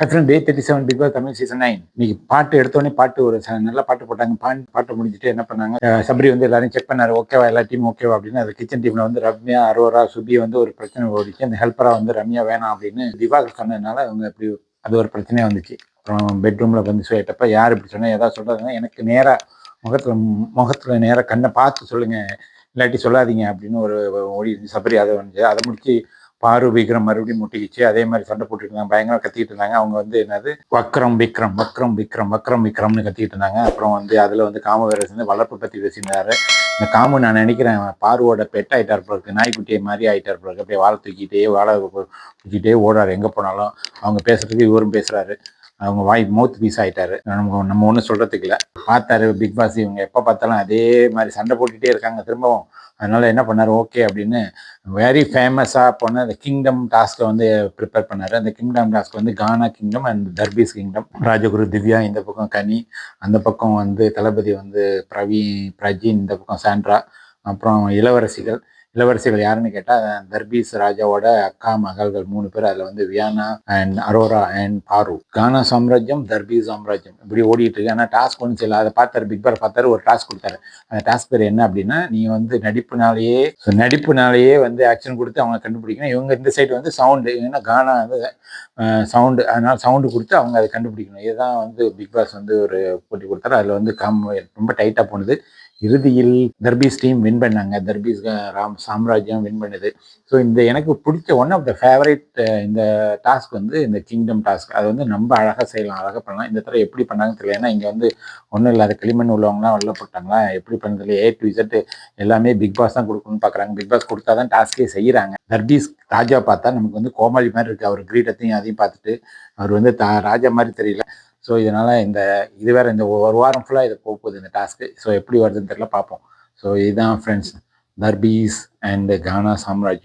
ஹெஃப்ரன் day thirty seven Bigg Boss Tamil season nine இன்னைக்கு பாட்டு எடுத்தோடனே பாட்டு ஒரு நல்ல பாட்டு போட்டாங்க. பாட்டு பாட்டு முடிஞ்சுட்டு என்ன பண்ணாங்க? சபரி வந்து எல்லாரும் செக் பண்ணாரு. ஓகேவா எல்லா டீம் ஓகேவா அப்படின்னு. அது கிச்சன் டீம்ல வந்து ரம்யா அரோரா சுபி வந்து ஒரு பிரச்சனை ஓடிச்சு. அந்த ஹெல்ப்பரா வந்து ரம்யா வேணாம் அப்படின்னு திவாகர் சொன்னதுனால அவங்க அப்படி அது ஒரு பிரச்சனையா வந்துச்சு. அப்புறம் பெட்ரூம்ல வந்து சொல்லிட்டப்ப யார் இப்படி சொன்னா ஏதாவது சொல்றாங்கன்னா எனக்கு நேரா முகத்துல முகத்துல நேரா கண்ணை பார்த்து சொல்லுங்க. இல்லாட்டி சொல்லாதீங்க அப்படின்னு ஒரு ஓடி இருந்துச்சு. சபரி அதை வந்து அதை முடிச்சு பாரு விக்ரம் மறுபடியும் முட்டிக்கிச்சு. அதே மாதிரி சண்டை போட்டுட்டு இருந்தாங்க. பயங்கரம் கத்திட்டு இருந்தாங்க. அவங்க வந்து என்னது? வக்ரம் விக்ரம் வக்ரம் விக்ரம் வக்ரம் விக்ரம்னு கத்திட்டு இருந்தாங்க. அப்புறம் வந்து அதுல வந்து காமவீரஸ் வந்து வளர்ப்பு பத்தி பேசியிருந்தாரு. இந்த காமு நான் நினைக்கிறேன் பாருவோட பெட் ஆயிட்டார் போல நாய்க்குட்டியை மாதிரி ஆகிட்டார் பிறகு அப்படியே வாழை தூக்கிட்டே வாழை தூக்கிட்டே ஓடுறாரு. எங்க போனாலும் அவங்க பேசுறதுக்கு இவரும் பேசுறாரு. அவங்க வாய் மவுத் பீஸ் ஆயிட்டாரு. நம்ம நம்ம ஒன்றும் சொல்றதுக்கு இல்லை. பார்த்தாரு பிக் பாஸ் இவங்க. எப்போ பார்த்தாலும் அதே மாதிரி சண்டை போட்டுகிட்டே இருக்காங்க திரும்பவும். அதனால என்ன பண்ணாரு? ஓகே அப்படின்னு வெரி ஃபேமஸாக போன அந்த கிங்டம் டாஸ்க்கை வந்து ப்ரிப்பேர் பண்ணார். அந்த கிங்டம் டாஸ்க் வந்து கானா கிங்டம் அண்ட் தர்பீஸ் கிங்டம் ராஜகுரு திவ்யா இந்த பக்கம் கனி அந்த பக்கம் வந்து தளபதி வந்து பிரவீன் பிரஜின் இந்த பக்கம் சாண்ட்ரா அப்புறம் இளவரசிகள். இளவரசிகள் யாருன்னு கேட்டால் தர்பீஸ் ராஜாவோட அக்கா மகள்கள் மூணு பேர் அதில் வந்து வியானா அண்ட் அரோரா அண்ட் பாரு. கானா சாம்ராஜ்யம் தர்பீஸ் சாம்ராஜ்யம். இப்படி ஓடிட்டு இருக்கு. ஆனால் டாஸ்க் ஒன்றும் செய்யல. அதை பார்த்தாரு பிக் பாஸ் பார்த்தாரு ஒரு டாஸ்க் கொடுத்தாரு. அந்த டாஸ்க் பேர் என்ன அப்படின்னா நீ வந்து நடிப்புனாலேயே நடிப்புனாலேயே வந்து ஆக்ஷன் கொடுத்து அவங்க கண்டுபிடிக்கணும். இவங்க இந்த சைடு வந்து சவுண்டு ஏன்னா கானா வந்து சவுண்டு அதனால் சவுண்டு கொடுத்து அவங்க அதை கண்டுபிடிக்கணும். இதுதான் வந்து பிக் பாஸ் வந்து ஒரு போட்டி கொடுத்தாரு. அதில் வந்து கம் ரொம்ப டைட்டாக போனது. இறுதியில் தர்பீஸ் டீம் வின் பண்ணாங்க. தர்பீஸ் ராம் சாம்ராஜ்யம் வின் பண்ணுது. ஸோ இந்த எனக்கு பிடிச்ச ஒன் ஆஃப் த ஃபேவரேட் இந்த டாஸ்க் வந்து இந்த கிங்டம் டாஸ்க் அது வந்து ரொம்ப அழகாக செய்யலாம். அழகாக பண்ணலாம். இந்த தடவை எப்படி பண்ணாங்கன்னு தெரியல. ஏன்னா இங்கே வந்து ஒன்றும் இல்லாத களிமண் உள்ளவங்களாம் வெளில போட்டாங்களா? எப்படி பண்ணதில்ல ஏ டு இசட் எல்லாமே பிக் பாஸ் தான் கொடுக்கணும்னு பார்க்குறாங்க பிக் பாஸ் கொடுத்தா தான் டாஸ்கே செய்கிறாங்க தர்பீஸ் ராஜா பார்த்தா நமக்கு வந்து கோமாளி மாதிரி இருக்குது அவர் கிரீடத்தையும் அதையும் பார்த்துட்டு அவர் வந்து தா ராஜா மாதிரி தெரியல. ஸோ இதனால் இந்த இது வேற இந்த ஒரு வாரம் ஃபுல்லாக இது போக போகுது இந்த டாஸ்க்கு ஸோ எப்படி வருதுன்னு தெரியல பார்ப்போம். ஸோ இதுதான் ஃப்ரெண்ட்ஸ் தர்பீஸ் அண்ட் கானா சாம்ராஜ்